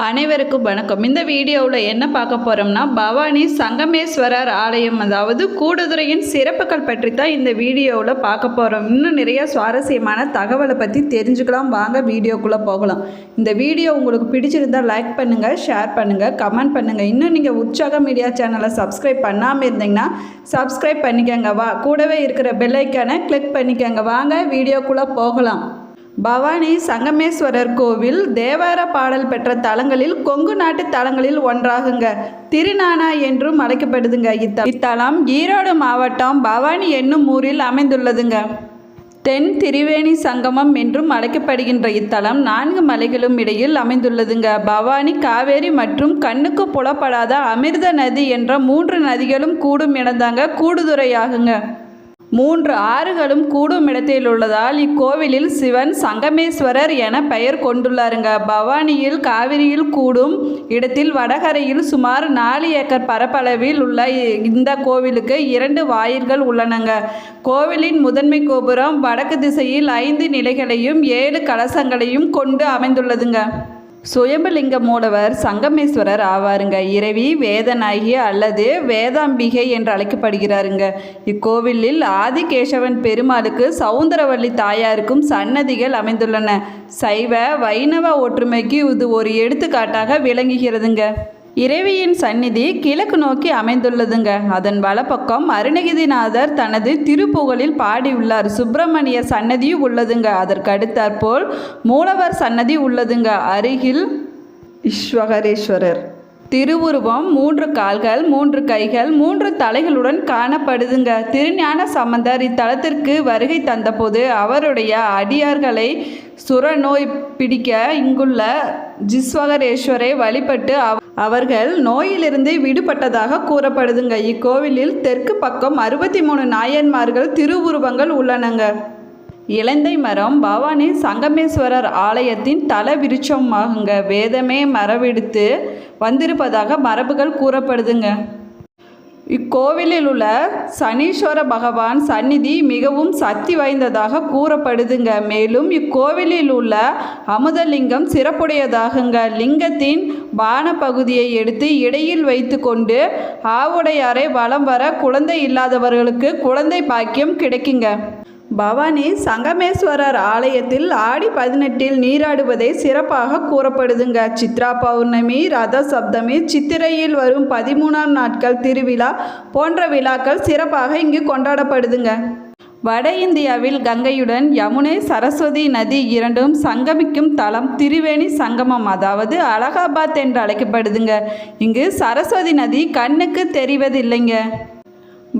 அனைவருக்கும் வணக்கம். இந்த வீடியோவில் என்ன பார்க்க போகிறோம்னா பவானி சங்கமேஸ்வரர் ஆலயம் அதாவது கூடுதுறையின் சிறப்புகள் பற்றி தான் இந்த வீடியோவில் பார்க்க போகிறோம் இன்னும் நிறைய சுவாரஸ்யமான தகவலை பற்றி தெரிஞ்சுக்கலாம். வாங்க வீடியோக்குள்ளே போகலாம். இந்த வீடியோ உங்களுக்கு பிடிச்சிருந்தால் லைக் பண்ணுங்கள் ஷேர் பண்ணுங்கள் கமெண்ட் பண்ணுங்கள் இன்னும் நீங்கள் உற்சாக மீடியா சேனலை சப்ஸ்கிரைப் பண்ணாமல் இருந்தீங்கன்னா சப்ஸ்கிரைப் பண்ணிக்கோங்க. வா கூடவே இருக்கிற பெல்லைக்கான கிளிக் பண்ணிக்கோங்க. வாங்க வீடியோக்குள்ளே போகலாம். பவானி சங்கமேஸ்வரர் கோவில் தேவார பாடல் பெற்ற தலங்களில் கொங்கு நாட்டு தலங்களில் ஒன்றாகுங்க. திருநானா என்றும் அழைக்கப்படுதுங்க. இத்த இத்தலம் ஈரோடு மாவட்டம் பவானி என்னும் ஊரில் அமைந்துள்ளதுங்க. தென் திரிவேணி சங்கமம் என்றும் அழைக்கப்படுகின்ற இத்தலம் நான்கு மலைகளும் இடையில் அமைந்துள்ளதுங்க. பவானி காவேரி மற்றும் கண்ணுக்கு புலப்படாத அமிர்த நதி என்ற மூன்று நதிகளும் கூடும் இடந்தாங்க கூடுதுறையாகுங்க. மூன்று ஆறுகளும் கூடும் இடத்தில் உள்ளதால் இக்கோவிலில் சிவன் சங்கமேஸ்வரர் என பெயர் கொண்டுள்ளாருங்க. பவானியில் காவிரியில் கூடும் இடத்தில் வடகரையில் சுமார் நாலு ஏக்கர் பரப்பளவில் உள்ள இந்த கோவிலுக்கு இரண்டு வாயில்கள் உள்ளனங்க. கோவிலின் முதன்மை கோபுரம் வடக்கு திசையில் ஐந்து நிலைகளையும் ஏழு கலசங்களையும் கொண்டு அமைந்துள்ளதுங்க. சுயம்பலிங்க மூலவர் சங்கமேஸ்வரர் ஆவாருங்க. இரவி வேதநாயகி அல்லது வேதாம்பிகை என்று அழைக்கப்படுகிறாருங்க. இக்கோவிலில் ஆதிகேசவன் பெருமாளுக்கு சவுந்தரவள்ளி தாயாருக்கும் சன்னதிகள் அமைந்துள்ளன. சைவ வைணவ ஒற்றுமைக்கு இது ஒரு எடுத்துக்காட்டாக விளங்குகிறதுங்க. இறைவியின் சந்நிதி கிழக்கு நோக்கி அமைந்துள்ளதுங்க. அதன் வலப்பக்கம் அருணகிரிநாதர் தனது திருப்புகழில் பாடியுள்ளார். சுப்பிரமணிய சன்னதியும் உள்ளதுங்க. அதற்கு அடுத்தாற்போல் மூலவர் சன்னதி உள்ளதுங்க. அருகில் ஈஸ்வகரேஸ்வரர் திருவுருவம் மூன்று கால்கள் மூன்று கைகள் மூன்று தலைகளுடன் காணப்படுதுங்க. திருஞான சம்பந்தர் இத்தலத்திற்கு வருகை தந்தபோது அவருடைய அடியார்களை சுரநோய் பிடிக்க இங்குள்ள ஜிஸ்வகரேஸ்வரை வழிபட்டு அவர்கள் நோயிலிருந்து விடுபட்டதாக கூறப்படுதுங்க. இக்கோவிலில் தெற்கு பக்கம் அறுபத்தி மூணு நாயன்மார்கள் திருவுருவங்கள் உள்ளனங்க. இலந்தை மரம் பவானி சங்கமேஸ்வரர் ஆலயத்தின் தல விருட்சமாகுங்க வேதமே மரவெடுத்து வந்திருப்பதாக மரபுகள் கூறப்படுதுங்க. இக்கோவிலில் உள்ள சனீஸ்வர பகவான் சந்நிதி மிகவும் சக்தி வாய்ந்ததாக கூறப்படுதுங்க. மேலும் இக்கோவிலில் உள்ள அமுதலிங்கம் சிறப்புடையதாகுங்க. லிங்கத்தின் பான பகுதியை எடுத்து இடையில் வைத்து கொண்டு ஆவுடையாரை வலம் வர குழந்தை இல்லாதவர்களுக்கு குழந்தை பாக்கியம் கிடைக்குங்க. பவானி சங்கமேஸ்வரர் ஆலயத்தில் ஆடி பதினெட்டில் நீராடுவதை சிறப்பாக கூறப்படுதுங்க. சித்ரா பௌர்ணமி ரத சப்தமி சித்திரையில் வரும் பதிமூணாம் நாட்கள் திருவிழா போன்ற விழாக்கள் சிறப்பாக இங்கு கொண்டாடப்படுதுங்க. வட இந்தியாவில் கங்கையுடன் யமுனை சரஸ்வதி நதி இரண்டும் சங்கமிக்கும் தலம் திரிவேணி சங்கமம் அதாவது அலகாபாத் என்று அழைக்கப்படுதுங்க. இங்கு சரஸ்வதி நதி கண்ணுக்கு தெரிவதில்லைங்க.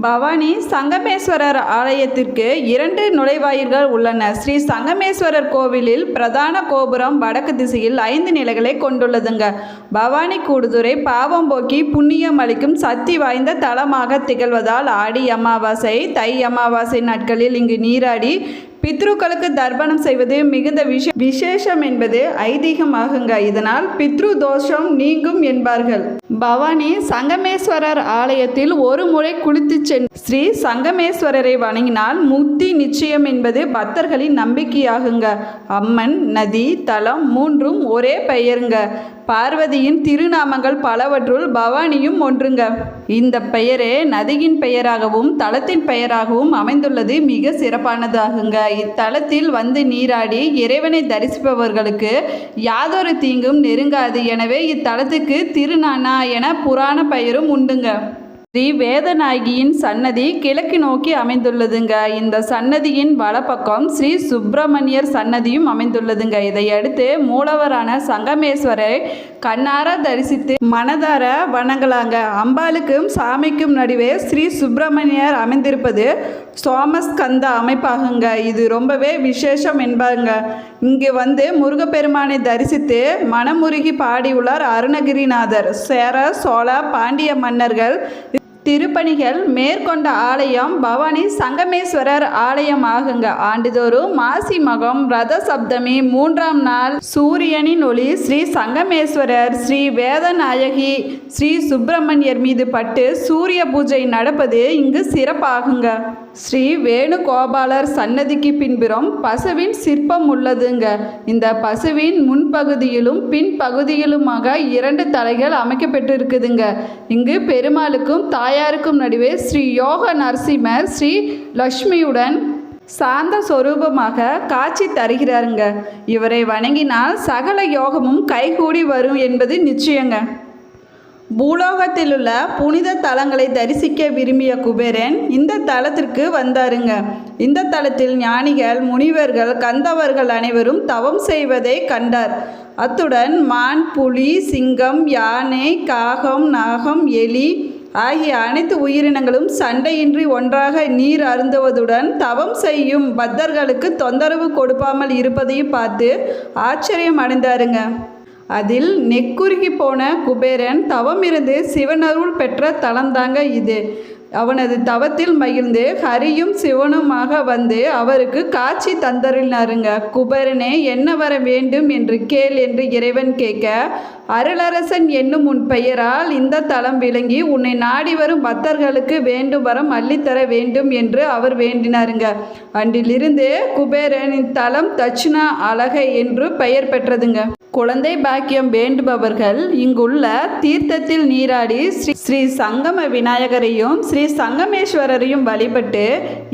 பவானி சங்கமேஸ்வரர் ஆலயத்திற்கு இரண்டு நுழைவாயில்கள் உள்ளன. ஸ்ரீ சங்கமேஸ்வரர் கோவிலில் பிரதான கோபுரம் வடக்கு திசையில் ஐந்து நிலைகளை கொண்டுள்ளதுங்க. பவானி கூடுதுறை பாவம் போக்கி புண்ணியம் அளிக்கும் சக்தி வாய்ந்த தலமாக திகழ்வதால் ஆடி அமாவாசை தை அமாவாசை நாட்களில் இங்கு நீராடி பித்ருக்களுக்கு தர்ப்பணம் செய்வது மிகுந்த விஷ விசேஷம் என்பது ஐதீகமாகுங்க. இதனால் பித்ரு தோஷம் நீங்கும் என்பார்கள். பவானி சங்கமேஸ்வரர் ஆலயத்தில் ஒரு முறை குளித்து சென் ஸ்ரீ சங்கமேஸ்வரரை வணங்கினால் முக்தி நிச்சயம் என்பது பக்தர்களின் நம்பிக்கையாகுங்க. அம்மன் நதி தலம் மூன்றும் ஒரே பெயருங்க. பார்வதியின் திருநாமங்கள் பலவற்றுள் பவானியும் ஒன்றுங்க. இந்த பெயரே நதியின் பெயராகவும் தளத்தின் பெயராகவும் அமைந்துள்ளது மிக சிறப்பானதாகுங்க. இத்தலத்தில் வந்து நீராடி இறைவனை தரிசிப்பவர்களுக்கு யாதொரு தீங்கும் நெருங்காது. எனவே இத்தலத்துக்கு திருநானா என புராண பெயரும் உண்டுங்க. ஸ்ரீ வேதநாயகியின் சன்னதி கிழக்கு நோக்கி அமைந்துள்ளதுங்க. இந்த சன்னதியின் வலப்பக்கம் ஸ்ரீ சுப்பிரமணியர் சன்னதியும் அமைந்துள்ளதுங்க. இதையடுத்து மூலவரான சங்கமேஸ்வரை கண்ணார தரிசித்து மனதார வணங்கலாங்க. அம்பாளுக்கும் சாமிக்கும் நடுவே ஸ்ரீ சுப்பிரமணியர் அமைந்திருப்பது சோமஸ்கந்த அமைப்பாகுங்க. இது ரொம்பவே விசேஷம் என்பாங்க. இங்கு வந்து முருகப்பெருமானை தரிசித்து மனமுருகி பாடியுள்ளார் அருணகிரிநாதர். சேர சோழ பாண்டிய மன்னர்கள் திருப்பணிகள் மேற்கொண்ட ஆலயம் பவானி சங்கமேஸ்வரர் ஆலயம் ஆகுங்க ஆண்டுதோறும் மாசி மகம் ரத சப்தமி மூன்றாம் நாள் சூரியனின் ஒளி ஸ்ரீ சங்கமேஸ்வரர் ஸ்ரீ வேதநாயகி ஸ்ரீ சுப்பிரமணியர் மீது பட்டு சூரிய பூஜை நடப்பது இங்கு சிறப்பாகுங்க. ஸ்ரீ வேணுகோபாலர் சன்னதிக்கு பின்புறம் பசுவின் சிற்பம் உள்ளதுங்க. இந்த பசுவின் முன்பகுதியிலும் பின்பகுதியிலுமாக இரண்டு தலைகள் அமைக்கப்பட்டிருக்குதுங்க இங்கு பெருமாளுக்கும் தாயாருக்கும் நடுவே ஸ்ரீ யோக நரசிம்மர் ஸ்ரீ லக்ஷ்மியுடன் சாந்த சொரூபமாக காட்சி தருகிறாருங்க. இவரை வணங்கினால் சகல யோகமும் கைகூடி வரும் என்பது நிச்சயங்க. பூலோகத்திலுள்ள புனித தலங்களை தரிசிக்க விரும்பிய குபேரன் இந்த தலத்திற்கு வந்தாருங்க. இந்த தலத்தில் ஞானிகள் முனிவர்கள் கந்தவர்கள் அனைவரும் தவம் செய்வதை கண்டார். அத்துடன் மான் புலி சிங்கம் யானை காகம் நாகம் எலி ஆகிய அனைத்து உயிரினங்களும் சண்டையின்றி ஒன்றாக நீர் அருந்துவதுடன் தவம் செய்யும் பத்தர்களுக்கு தொந்தரவு கொடுப்பாமல் இருப்பதையும் பார்த்து ஆச்சரியம் அடைந்தாருங்க அதில் நெக்குருகி போன குபேரன் தவம் இருந்து சிவனருள் பெற்ற தலந்தாங்க இது. அவனது தவத்தில் மகிழ்ந்து ஹரியும் சிவனுமாக வந்து அவருக்கு காட்சி தந்தறினாருங்க குபேரனே என்ன வர வேண்டும் என்று கேள் என்று இறைவன் கேட்க அருளரசன் என்னும் உன் பெயரால் இந்த தலம் விளங்கி உன்னை நாடி வரும் பக்தர்களுக்கு வேண்டும் வரம் அள்ளித்தர வேண்டும் என்று அவர் வேண்டினாருங்க. அன்றிலிருந்து குபேரன் இத்தலம் தட்சிணா அழகை என்று பெயர் பெற்றதுங்க. குழந்தை பாக்கியம் வேண்டுபவர்கள் இங்குள்ள தீர்த்தத்தில் நீராடி ஸ்ரீ ஸ்ரீ சங்கம விநாயகரையும் ஸ்ரீ சங்கமேஸ்வரரையும் வழிபட்டு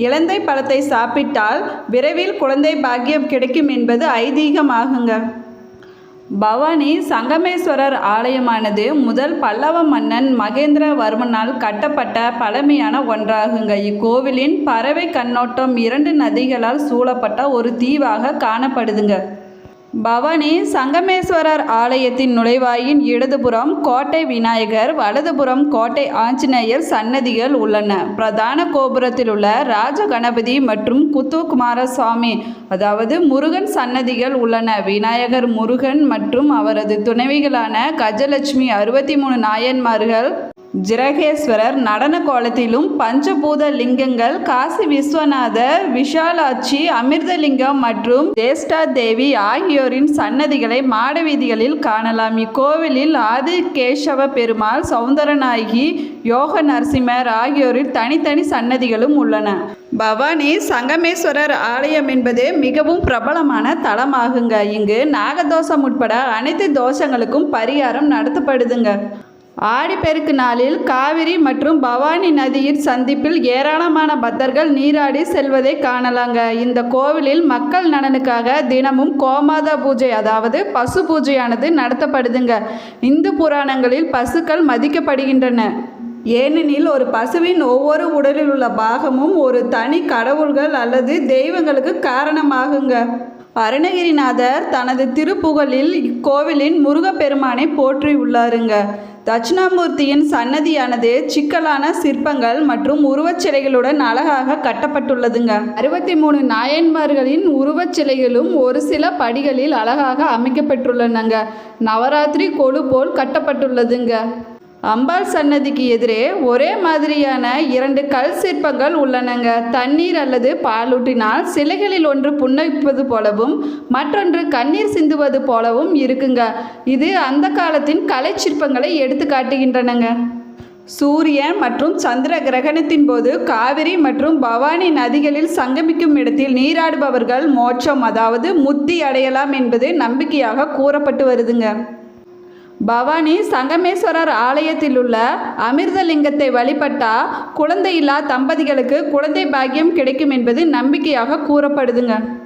இலந்தை பழத்தை சாப்பிட்டால் விரைவில் குழந்தை பாக்கியம் கிடைக்கும் என்பது ஐதீகமாகுங்க. பவானி சங்கமேஸ்வரர் ஆலயமானது முதல் பல்லவ மன்னன் மகேந்திரவர்மனால் கட்டப்பட்ட பழமையான ஒன்றாகுங்க. இக்கோவிலின் பறவை கண்ணோட்டம் இரண்டு நதிகளால் சூழப்பட்ட ஒரு தீவாக காணப்படுதுங்க. பவானி சங்கமேஸ்வரர் ஆலயத்தின் நுழைவாயின் இடதுபுறம் கோட்டை விநாயகர் வலதுபுறம் கோட்டை ஆஞ்சநேயர் சன்னதிகள் உள்ளன. பிரதான கோபுரத்தில் உள்ள ராஜ கணபதி மற்றும் குத்துக்குமார சுவாமி அதாவது முருகன் சன்னதிகள் உள்ளன. விநாயகர் முருகன் மற்றும் அவரது துணைவிகளான கஜலட்சுமி அறுபத்தி மூணு நாயன்மார்கள் ஜிரகேஸ்வரர் நடன கோலத்திலும் பஞ்சபூத லிங்கங்கள் காசி விஸ்வநாதர் விஷாலாட்சி அமிர்தலிங்கம் மற்றும் ஜேஷ்டா தேவி ஆகியோரின் சன்னதிகளை மாடவீதிகளில் காணலாம். இக்கோவிலில் ஆதி கேசவ பெருமாள் சௌந்தரநாயகி யோக நரசிம்மர் ஆகியோரின் தனித்தனி சன்னதிகளும் உள்ளன. பவானி சங்கமேஸ்வரர் ஆலயம் என்பது மிகவும் பிரபலமான தலமாகுங்க. இங்கு நாகதோஷம் உட்பட அனைத்து தோஷங்களுக்கும் பரிகாரம் நடத்தப்படுதுங்க. ஆடிப்பெருக்கு நாளில் காவிரி மற்றும் பவானி நதியின் சந்திப்பில் ஏராளமான பக்தர்கள் நீராடி செல்வதை காணலாங்க. இந்த கோவிலில் மக்கள் நலனுக்காக தினமும் கோமாதா பூஜை அதாவது பசு பூஜையானது நடத்தப்படுதுங்க. இந்து புராணங்களில் பசுக்கள் மதிக்கப்படுகின்றன. ஏனெனில் ஒரு பசுவின் ஒவ்வொரு உடலில் உள்ள பாகமும் ஒரு தனி கடவுள்கள் அல்லது தெய்வங்களுக்கு காரணமாகுங்க. அருணகிரிநாதர் தனது திருப்புகழில் இக்கோவிலின் முருகப்பெருமானை போற்றி உள்ளாருங்க. தட்சிணாமூர்த்தியின் சன்னதியானது சிக்கலான சிற்பங்கள் மற்றும் உருவச்சிலைகளுடன் அழகாக கட்டப்பட்டுள்ளதுங்க. அறுபத்தி மூணு நாயன்மார்களின் உருவச்சிலைகளும் ஒரு சில படிகளில் அழகாக அமைக்கப்பட்டுள்ளனங்க. நவராத்திரி கொலு போல் கட்டப்பட்டுள்ளதுங்க. அம்பாள் சன்னதிக்கு எதிரே ஒரே மாதிரியான இரண்டு கல் சிற்பங்கள் உள்ளனங்க. தண்ணீர் அல்லது பாலூட்டினால் சிலைகளில் ஒன்று புன்னகைப்பது போலவும் மற்றொன்று கண்ணீர் சிந்துவது போலவும் இருக்குங்க. இது அந்த காலத்தின் கலை சிற்பங்களை எடுத்து காட்டுகின்றனங்க. சூரியன் மற்றும் சந்திர கிரகணத்தின் போது காவிரி மற்றும் பவானி நதிகளில் சங்கமிக்கும் இடத்தில் நீராடுபவர்கள் மோட்சம் அதாவது முத்தி அடையலாம் என்பது நம்பிக்கையாக கூறப்பட்டு வருதுங்க. பவானி சங்கமேஸ்வரர் ஆலயத்தில் உள்ள அமிர்தலிங்கத்தை வழிபட்டா குழந்தையில்லா தம்பதிகளுக்கு குழந்தை பாக்கியம் கிடைக்கும் என்பது நம்பிக்கையாக கூறப்படுதுங்க.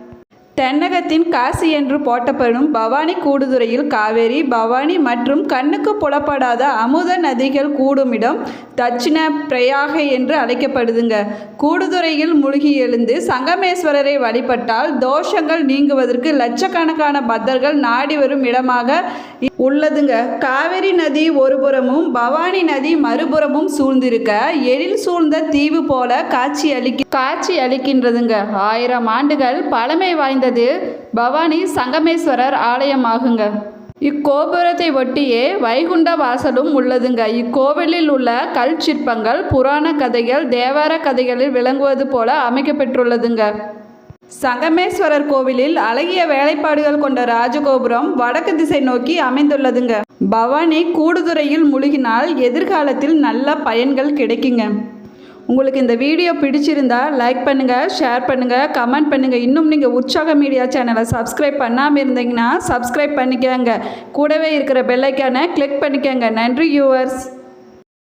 தென்னகத்தின் காசி என்று போட்டப்படும் பவானி கூடுதுறையில் காவேரி பவானி மற்றும் கண்ணுக்கு புலப்படாத அமுத நதிகள் கூடுமிடம் தட்சிண பிரயாக என்று அழைக்கப்படுதுங்க. கூடுதுறையில் முழுகி எழுந்து சங்கமேஸ்வரரை வழிபட்டால் தோஷங்கள் நீங்குவதற்கு லட்சக்கணக்கான பக்தர்கள் நாடி வரும் இடமாக உள்ளதுங்க. காவிரி நதி ஒருபுறமும் பவானி நதி மறுபுறமும் சூழ்ந்திருக்க எழில் சூழ்ந்த தீவு போல காட்சி அளிக்க காட்சி அளிக்கின்றதுங்க. ஆயிரம் ஆண்டுகள் பழமை வாய்ந்த வாய்ந்தது பவானி சங்கமேஸ்வரர் ஆலயமாகுங்க. இக்கோபுரத்தை ஒட்டியே வைகுண்ட வாசலும் உள்ளதுங்க. இக்கோவிலில் உள்ள கல் சிற்பங்கள் புராண கதைகள் தேவார கதைகளில் விளங்குவது போல அமைக்கப்பெற்றுள்ளதுங்க. சங்கமேஸ்வரர் கோவிலில் அழகிய வேலைப்பாடுகள் கொண்ட ராஜகோபுரம் வடக்கு திசை நோக்கி அமைந்துள்ளதுங்க. பவானி கூடுதுறையில் முழுகினால் எதிர்காலத்தில் நல்ல பயன்கள் கிடைக்குங்க. உங்களுக்கு இந்த வீடியோ பிடிச்சிருந்தா லைக் பண்ணுங்கள் ஷேர் பண்ணுங்கள் கமெண்ட் பண்ணுங்கள் இன்னும் நீங்கள் உற்சாக மீடியா சேனலை சப்ஸ்கிரைப் பண்ணாமல் இருந்தீங்கன்னா சப்ஸ்கிரைப் பண்ணிக்கோங்க. கூடவே இருக்கிற பெல்லைக்கான கிளிக் பண்ணிக்கோங்க. நன்றி யூவர்ஸ்